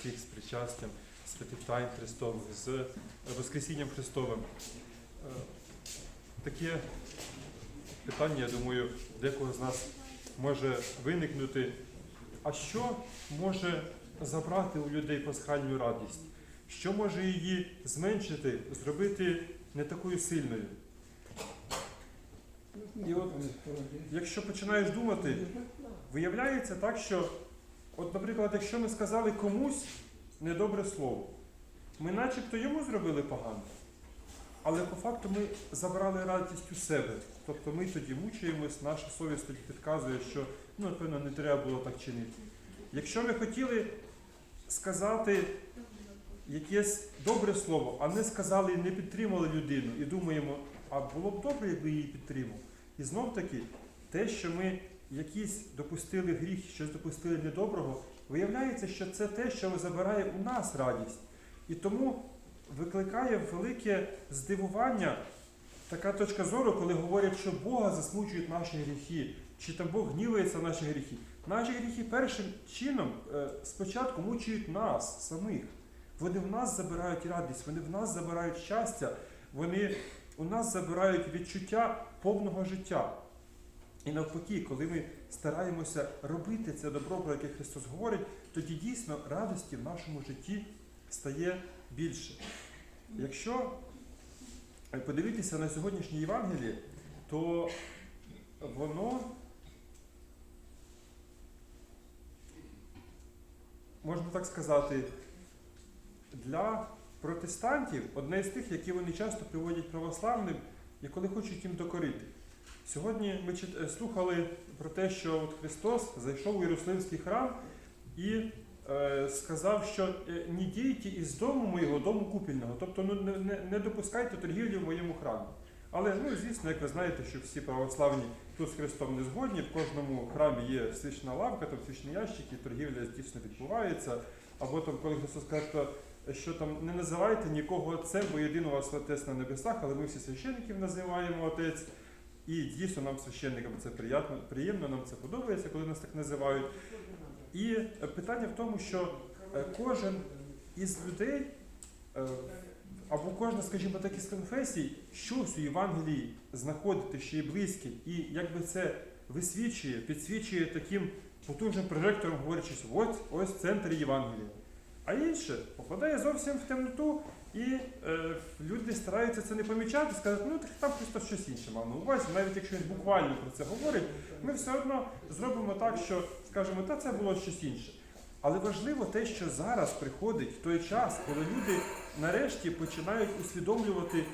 всіх з причастям, з П'ятитайн Христових, з е, Воскресінням Христовим. Е, Таке питання, я думаю, декого з нас може виникнути. А що може забрати у людей пасхальну радість? Що може її зменшити, зробити не такою сильною? І от, якщо починаєш думати, виявляється так, що, от, наприклад, якщо ми сказали комусь недобре слово, ми начебто йому зробили погано, але по факту ми забрали радість у себе. Тобто ми тоді мучаємось, наша совість тоді підказує, що ну, напевно не треба було так чинити. Якщо ми хотіли сказати якесь добре слово, а не сказали, не підтримали людину і думаємо, а було б добре, якби її підтримав. І знов таки, те, що ми якісь допустили гріх, щось допустили недоброго, виявляється, що це те, що забирає у нас радість. І тому викликає велике здивування така точка зору, коли говорять, що Бога засмучують наші гріхи, чи там Бог гнівається на наші гріхи. Наші гріхи першим чином е, спочатку мучують нас самих. Вони в нас забирають радість, вони в нас забирають щастя, вони у нас забирають відчуття повного життя. І навпаки, коли ми стараємося робити це добро, про яке Христос говорить, тоді дійсно радості в нашому житті стає більше. Якщо подивитися на сьогоднішнє Євангеліє, то воно можна так сказати, для протестантів одне з тих, які вони часто приводять православним, і коли хочуть їм докорити. Сьогодні ми е, слухали про те, що от Христос зайшов у Єрусалимський храм і е, сказав, що е, не дійте із дому моєго дому купільного, тобто ну, не, не, не допускайте торгівлі в моєму храмі. Але, ну, звісно, як ви знаєте, що всі православні тут з Христом не згодні, в кожному храмі є свічна лавка, там свічні ящики, торгівля дійсно відбувається. Або там, коли Христос каже, що там не називайте нікого отцем, бо єдиного вас отець на небесах, але ми всі священників називаємо отець. І дійсно нам священникам це приємно, приємно, нам це подобається, коли нас так називають. І е, питання в тому, що е, кожен із людей, е, або кожна, скажімо так, із конфесій, щось у Євангелії знаходити ще й близьке, і якби це висвічує, підсвічує таким потужним прожектором, говорячи, ось ось центр Євангелія. А інше попадає зовсім в темноту, і е, люди стараються це не помічати, сказати, ну так там просто щось інше мав на увазі, навіть якщо він буквально про це говорить, ми все одно зробимо так, що скажемо, та це було щось інше. Але важливо те, що зараз приходить в той час, коли люди нарешті починають усвідомлювати,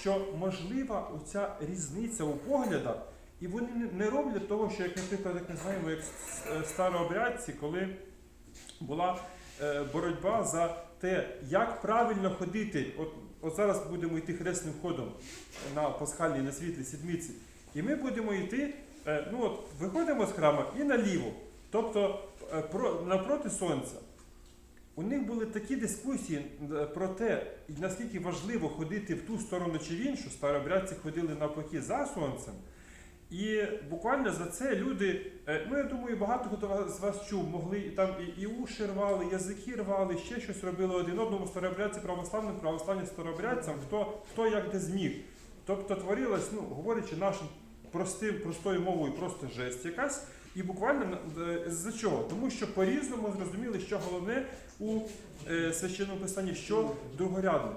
що можлива оця різниця у поглядах, і вони не- роблять того, що, як, наприклад, як ми знаємо, як е, старообрядці, коли була е, боротьба за те, як правильно ходити. От, от зараз будемо йти хресним ходом на пасхальній, на світлій сідміці. І ми будемо йти, е, ну от виходимо з храму і наліво, тобто е, про, напроти сонця. У них були такі дискусії е, про те, наскільки важливо ходити в ту сторону чи в іншу. Старобрядці ходили навпаки за сонцем. І буквально за це люди, е, ну я думаю, багато хто з вас чув, могли і там і, і уші рвали, язики рвали, ще щось робили один одному старобрядці православним, православні старобрядцям, хто, хто як де зміг. Тобто творилось, ну, говорячи нашим простим, простою мовою, просто жесть якась. І буквально е, з-за чого? Тому що по-різному зрозуміли, що головне у е, священному писанні, що другорядне.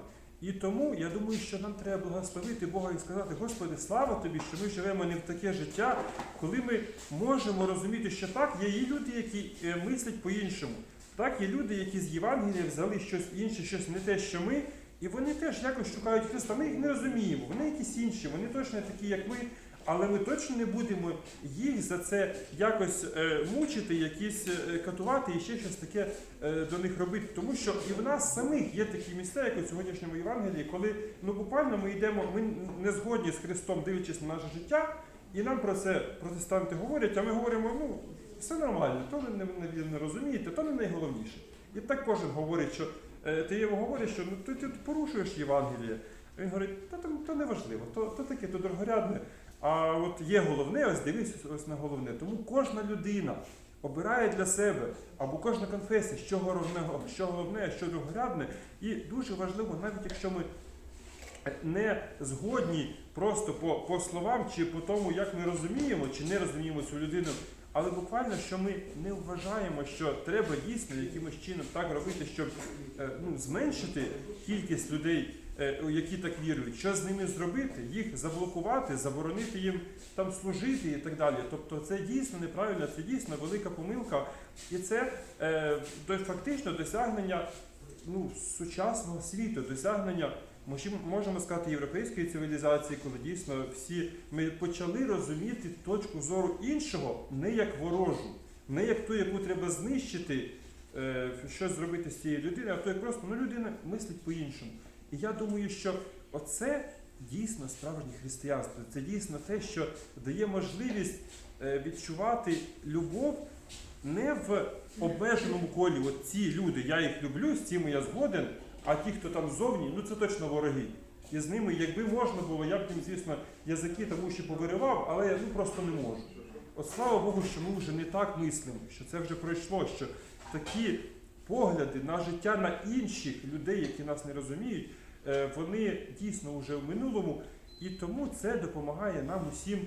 І тому я думаю, що нам треба благословити Бога і сказати, Господи, слава тобі, що ми живемо не в таке життя, коли ми можемо розуміти, що так, є і люди, які е, мислять по-іншому. Так, є люди, які з Євангелія взяли щось інше, щось не те, що ми, і вони теж якось шукають Христа. Ми їх не розуміємо, вони якісь інші, вони точно такі, як ми. Але ми точно не будемо їх за це якось е, мучити, якісь е, катувати і ще щось таке е, до них робити. Тому що і в нас самих є такі місця, як у сьогоднішньому Євангелії, коли ну буквально ми йдемо, ми не згодні з Христом, дивлячись на наше життя, і нам про це протестанти говорять, а ми говоримо, ну все нормально, то ви не, не, не розумієте, то не найголовніше. І так кожен говорить, що ти йому говориш, що ну ти, ти порушуєш Євангеліє. Він говорить, та там то не важливо, то, то таке, то дорогорядне. А от є головне, ось дивись ось на головне. Тому кожна людина обирає для себе, або кожна конфесія, що головне, що головне, що другорядне. І дуже важливо, навіть якщо ми не згодні просто по, по словам чи по тому, як ми розуміємо чи не розуміємо цю людину, але буквально, що ми не вважаємо, що треба дійсно якимось чином так робити, щоб е, ну, зменшити кількість людей, які так вірують, що з ними зробити, їх заблокувати, заборонити їм там служити і так далі. Тобто це дійсно неправильно, це дійсно велика помилка, і це е, фактично досягнення ну, сучасного світу, досягнення. Можемо сказати європейської цивілізації, коли дійсно всі ми почали розуміти точку зору іншого не як ворожу, не як ту, яку треба знищити, е, щось зробити з цією людиною, а то як просто ну, людина мислить по-іншому. І я думаю, що оце дійсно справжнє християнство. Це дійсно те, що дає можливість е, відчувати любов не в обмеженому колі. От ці люди, я їх люблю, з цими я згоден, а ті, хто там ззовні, ну це точно вороги. І з ними, якби можна було, я б їм, звісно, язики тому ще повиривав, але я ну, просто не можу. От слава Богу, що ми вже не так мислимо, що це вже пройшло, що такі погляди на життя на інших людей, які нас не розуміють, е, вони дійсно вже в минулому, і тому це допомагає нам усім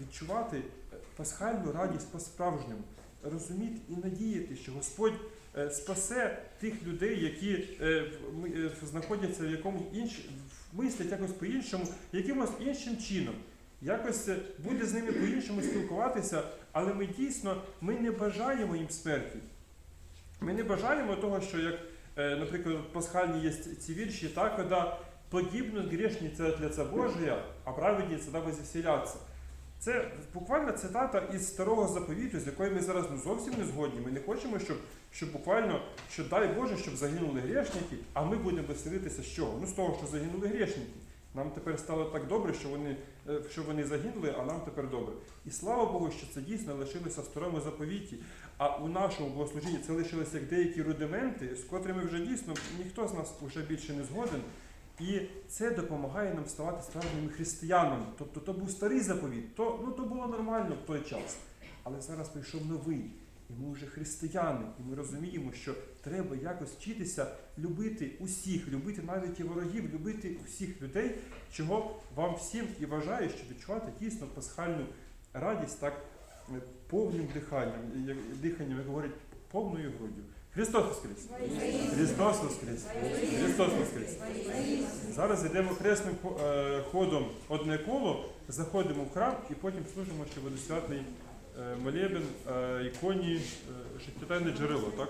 відчувати е, пасхальну радість по-справжньому, розуміти і надіяти, що Господь е, спасе тих людей, які знаходяться в якомусь іншому, мислять якось по-іншому, якимось іншим чином. Якось буде з ними по-іншому спілкуватися, але ми дійсно ми не бажаємо їм смерті. Ми не бажаємо того, що як, е, наприклад, пасхальні є ці вірші, так, коли погибнуть грешниці от лица Божия, а праведниці да возвеселяться. Це буквально цитата із старого заповіту, з якою ми зараз ну, зовсім не згодні. Ми не хочемо, щоб, щоб буквально, що дай Боже, щоб загинули грешники, а ми будемо веселитися з чого? Ну з того, що загинули грешники. Нам тепер стало так добре, що вони, е, що вони загинули, а нам тепер добре. І слава Богу, що це дійсно лишилося в старому заповіті. А у нашому богослужінні це лишилися як деякі рудименти, з котрими вже дійсно ніхто з нас вже більше не згоден. І це допомагає нам ставати справжніми християнами. Тобто то був старий заповіт, то, ну, то було нормально в той час. Але зараз прийшов новий. І ми вже християни, і ми розуміємо, що треба якось вчитися любити усіх, любити навіть і ворогів, любити усіх людей, чого вам всім і бажаю, щоб відчувати дійсно пасхальну радість так повним диханням, диханням, як говорять, повною груддю. Христос Воскрес! Христос Воскрес! Христос Воскрес! Зараз йдемо хресним е, ходом одне коло, заходимо в храм і потім служимо ще водосвятний е, молебен, е, іконі, е, джерело, так?